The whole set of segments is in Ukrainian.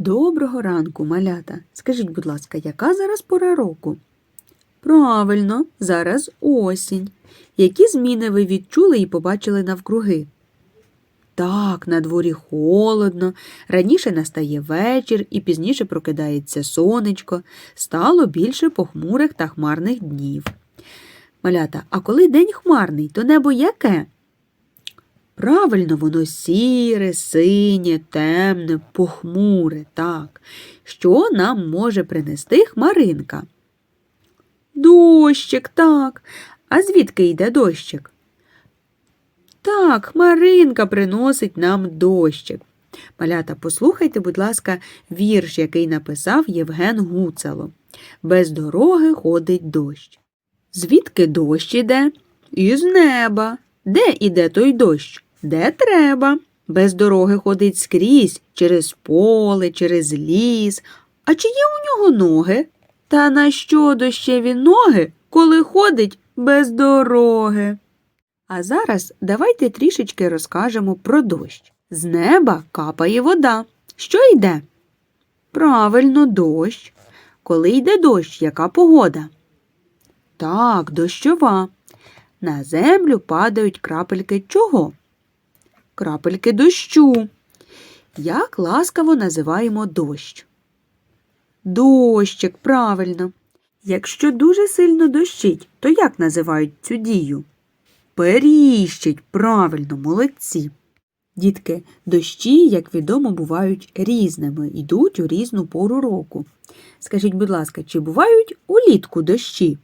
Доброго ранку, малята. Скажіть, будь ласка, яка зараз пора року? Правильно, зараз осінь. Які зміни ви відчули і побачили навкруги? Так, на дворі холодно, раніше настає вечір і пізніше прокидається сонечко, стало більше похмурих та хмарних днів. Малята, а коли день хмарний, то небо яке? Правильно, воно сіре, синє, темне, похмуре, так. Що нам може принести хмаринка? Дощик, так. А звідки йде дощик? Так, хмаринка приносить нам дощик. Малята, послухайте, будь ласка, вірш, який написав Євген Гуцало. Без дороги ходить дощ. Звідки дощ іде? Із неба. Де іде той дощ? Де треба. Без дороги ходить скрізь, через поле, через ліс. А чи є у нього ноги? Та на що дощеві ноги, коли ходить без дороги? А зараз давайте трішечки розкажемо про дощ. З неба капає вода. Що йде? Правильно, дощ. Коли йде дощ, яка погода? Так, дощова. На землю падають крапельки чого? Крапельки дощу. Як ласкаво називаємо дощ? Дощик, правильно. Якщо дуже сильно дощить, то як називають цю дію? Періщить, правильно, молодці. Дітки, дощі, як відомо, бувають різними, йдуть у різну пору року. Скажіть, будь ласка, чи бувають улітку дощі?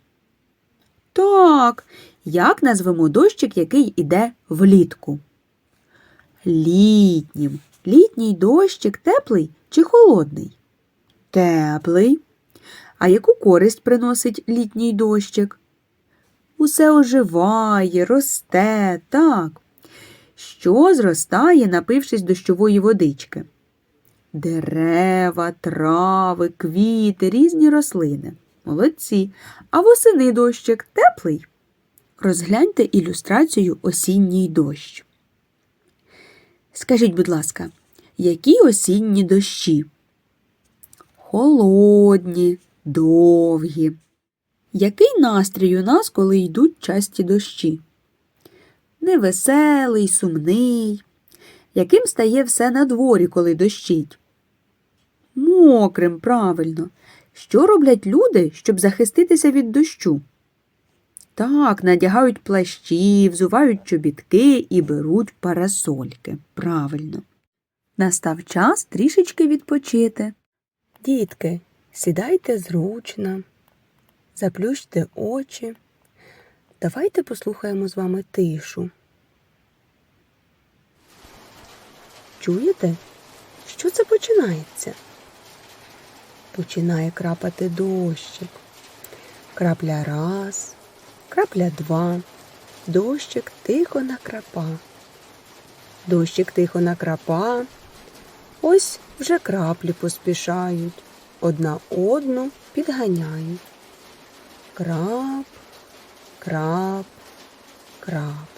Так, як назвемо дощик, який іде влітку? Літнім. Літній дощик теплий чи холодний? Теплий. А яку користь приносить літній дощик? Усе оживає, росте, так. Що зростає, напившись дощової водички? Дерева, трави, квіти, різні рослини. Молодці. А восени дощик теплий? Розгляньте ілюстрацію осінній дощ. Скажіть, будь ласка, які осінні дощі? Холодні, довгі. Який настрій у нас, коли йдуть часті дощі? Невеселий, сумний. Яким стає все на дворі, коли дощить? Мокрим, правильно. Що роблять люди, щоб захиститися від дощу? Так, надягають плащі, взувають чобітки і беруть парасольки. Правильно. Настав час трішечки відпочити. Дітки, сідайте зручно, заплющте очі. Давайте послухаємо з вами тишу. Чуєте, що це починається? Починає крапати дощик. Крапля раз, крапля два. Дощик тихо накрапа. Дощик тихо накрапа. Ось вже краплі поспішають, одна одну підганяють. Крап, крап, крап.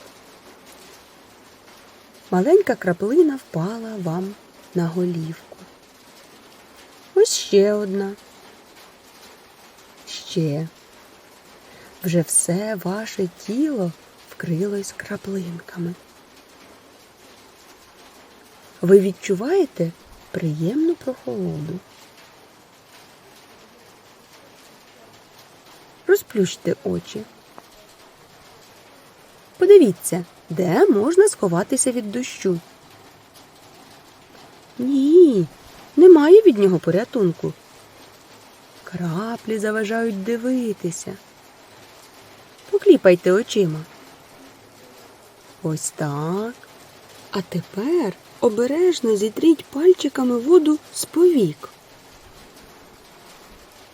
Маленька краплина впала вам на голівку. Ось ще одна. Ще. Вже все ваше тіло вкрилось краплинками. Ви відчуваєте приємну прохолоду. Розплющте очі. Подивіться, де можна сховатися від дощу. Ні, немає від нього порятунку. Краплі заважають дивитися. Покліпайте очима. Ось так. А тепер обережно зітріть пальчиками воду з повік.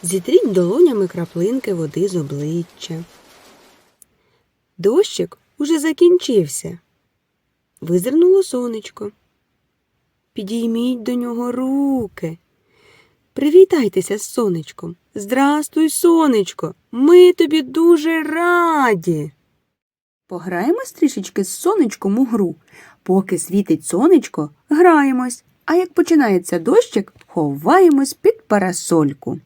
Зітріть долонями краплинки води з обличчя. Дощик уже закінчився. Визирнуло сонечко. Підійміть до нього руки. Привітайтеся з сонечком. Здрастуй, сонечко. Ми тобі дуже раді. Пограємось трішечки з сонечком у гру. Поки світить сонечко, граємось. А як починається дощик, ховаємось під парасольку.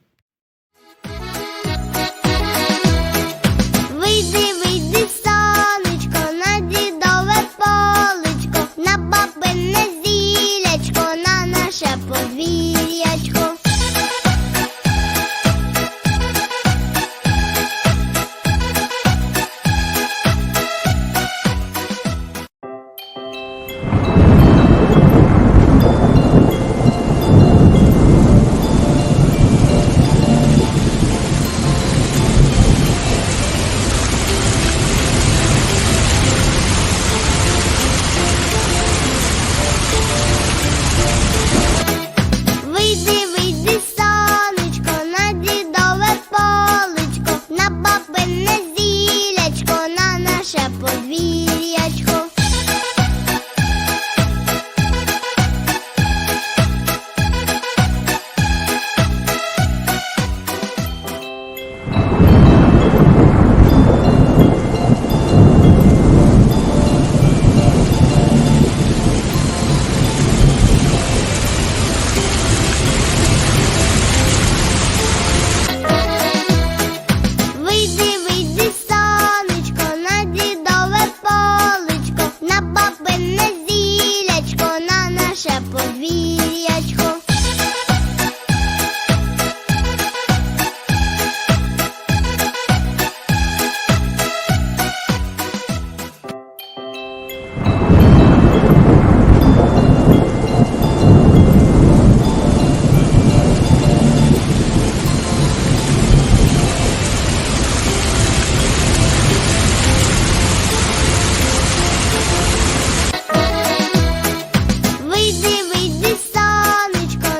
Вийди, вийди,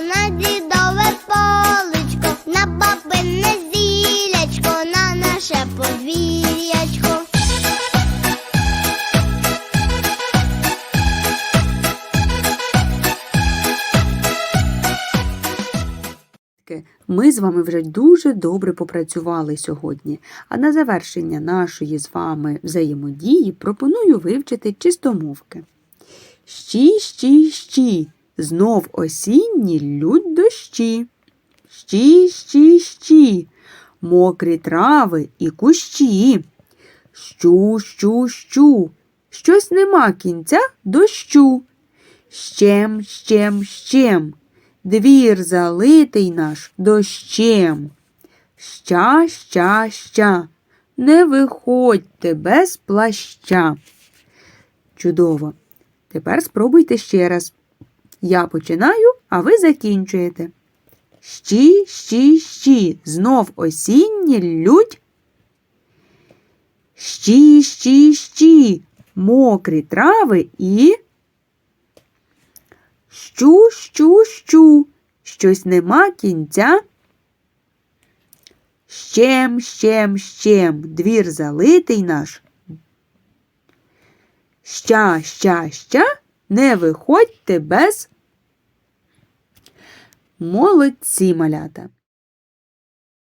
на дідове полечко, на бабине зілячко, на наше подвір'ячко. Ми з вами вже дуже добре попрацювали сьогодні, а на завершення нашої з вами взаємодії пропоную вивчити чистомовки. Щі, щі, щі, знов осінні лють дощі. Щі, щі, щі, мокрі трави і кущі. Щу, щу, щу, щось нема кінця дощу. Щем, щем, щем, двір залитий наш дощем. Ща, ща, ща, не виходьте без плаща. Чудово. Тепер спробуйте ще раз. Я починаю, а ви закінчуєте. Щі, щі, щі, знов осінні лють. Щі, щі, щі, мокрі трави і. Щу, щу, щу, щось нема кінця. Щем, щем, щем, двір залитий наш. Ща, ща, ща, не виходьте без. Молодці малята.